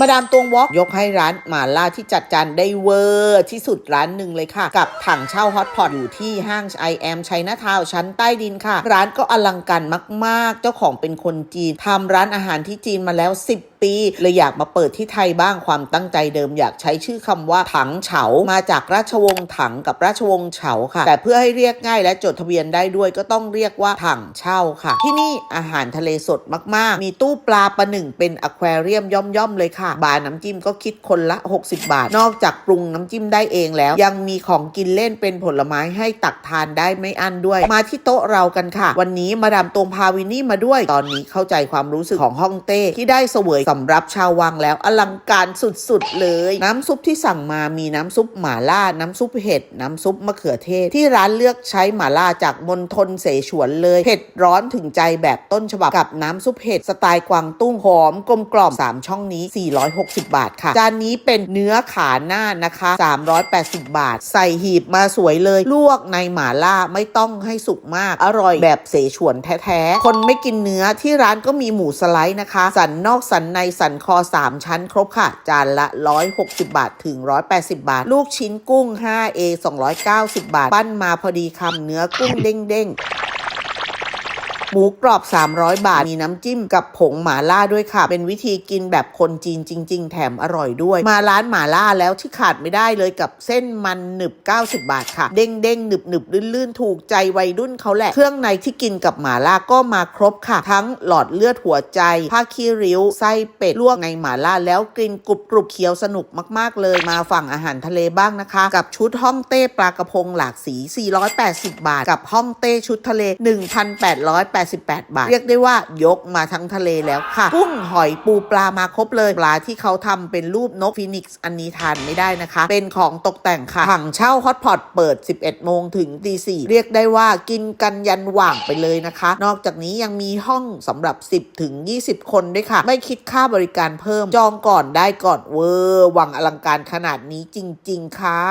มาดามตวงวอกยกให้ร้านหมาล่าที่จัดจานได้เวอร์ที่สุดร้านหนึ่งเลยค่ะ กับถังเช่าฮอตพอตอยู่ที่ห้างไอแอมชัยนาทาวชั้นใต้ดินค่ะ ร้านก็อลังการมาก ๆ เจ้าของเป็นคนจีนทำร้านอาหารที่จีนมาแล้ว 10ปี เลยอยากมาเปิดที่ไทยบ้างความตั้งใจเดิมอยากใช้ชื่อคำว่าถังเฉา มาจากราชวงศ์ถังกับราชวงศ์เฉาค่ะ แต่เพื่อให้เรียกง่ายและจดทะเบียนได้ด้วยก็ต้องเรียกว่าถังเช่าค่ะ ที่นี่อาหารทะเลสดมากๆ มีตู้ปลาประหนึ่งเป็นอควาเรียมย่อมๆเลยค่ะ บาร์น้ำจิ้มก็คิดคนละ 60 บาท นอกจากปรุงน้ำจิ้มได้เองแล้ว ยังมีของกินเล่นเป็นผลไม้ให้ตักทานได้ไม่อั้นด้วย มาที่โต๊ะเรากันค่ะ วันนี้มาดามตวงพาวินนี่มาด้วย ตอนนี้เข้าใจความรู้สึกของฮ่องเต้ที่ได้เสวยสำรับชาววังแล้วอลังการสุดๆเลย น้ำซุปที่สั่งมามีน้ำซุปหม่าล่า น้ำซุปเห็ด น้ำซุปมะเขือเทศ ที่ร้านเลือกใช้หม่าล่าจากมณฑลเสฉวนเลย เผ็ดร้อนถึงใจแบบต้นฉบับกับน้ำซุปเห็ดสไตล์กวางตุ้งหอมกลมกล่อม3ช่องนี้ 460 บาทค่ะ จานนี้เป็นเนื้อขาหน้านะคะ 380 บาท ใส่หีบมาสวยเลย ลวกในหม่าล่าไม่ต้องให้สุกมาก อร่อยแบบเสฉวนแท้ๆ คนไม่กินเนื้อที่ร้านก็มีหมูสไลด์นะคะ สันนอกสันในในสันคอ 3 ชั้นครบค่ะ จานละ 160 บาทถึง 180 บาท ลูกชิ้นกุ้ง 5A 290 บาท ปั้นมาพอดีคำเนื้อกุ้งเด้งๆ หมูกรอบ 300 บาท มีน้ำจิ้มกับผงหมาล่าด้วยค่ะ เป็นวิธีกินแบบคนจีนจริง ๆ แถมอร่อยด้วย มาร้านหมาล่าแล้วที่ขาดไม่ได้เลยกับเส้นมันหนึบ 90 บาทค่ะ เด้งเด้งหนึบหนึบๆลื่นๆ ถูกใจวัยรุ่นเขาแหละ เครื่องในที่กินกับหมาล่าก็มาครบค่ะ ทั้งหลอดเลือดหัวใจผ้าคีริ้ว ไส้เป็ดลวกในหมาล่าแล้วกลิ่นกรุบกรุบเคี้ยวสนุกมากๆ เลย มาฝั่งอาหารทะเลบ้างนะคะ กับชุดฮ่องเต้ปลากระพงหลากสี 480 บาท กับฮ่องเต้ชุดทะเล1,888 บาท เรียกได้ว่ายกมาทั้งทะเลแล้วค่ะ กุ้งหอยปูปลามาครบเลย ปลาที่เขาทำเป็นรูปนกฟีนิกซ์อันนี้ทานไม่ได้นะคะ เป็นของตกแต่งค่ะถังเช่าฮอตพอตเปิด 11 โมงถึงตี4เรียกได้ว่ากินกันยันหว่างไปเลยนะคะ นอกจากนี้ยังมีห้องสำหรับ 10 ถึง 20 คนด้วยค่ะ ไม่คิดค่าบริการเพิ่มจองก่อนได้ก่อนเวอร์วังอลังการขนาดนี้จริง ๆ ค่ะ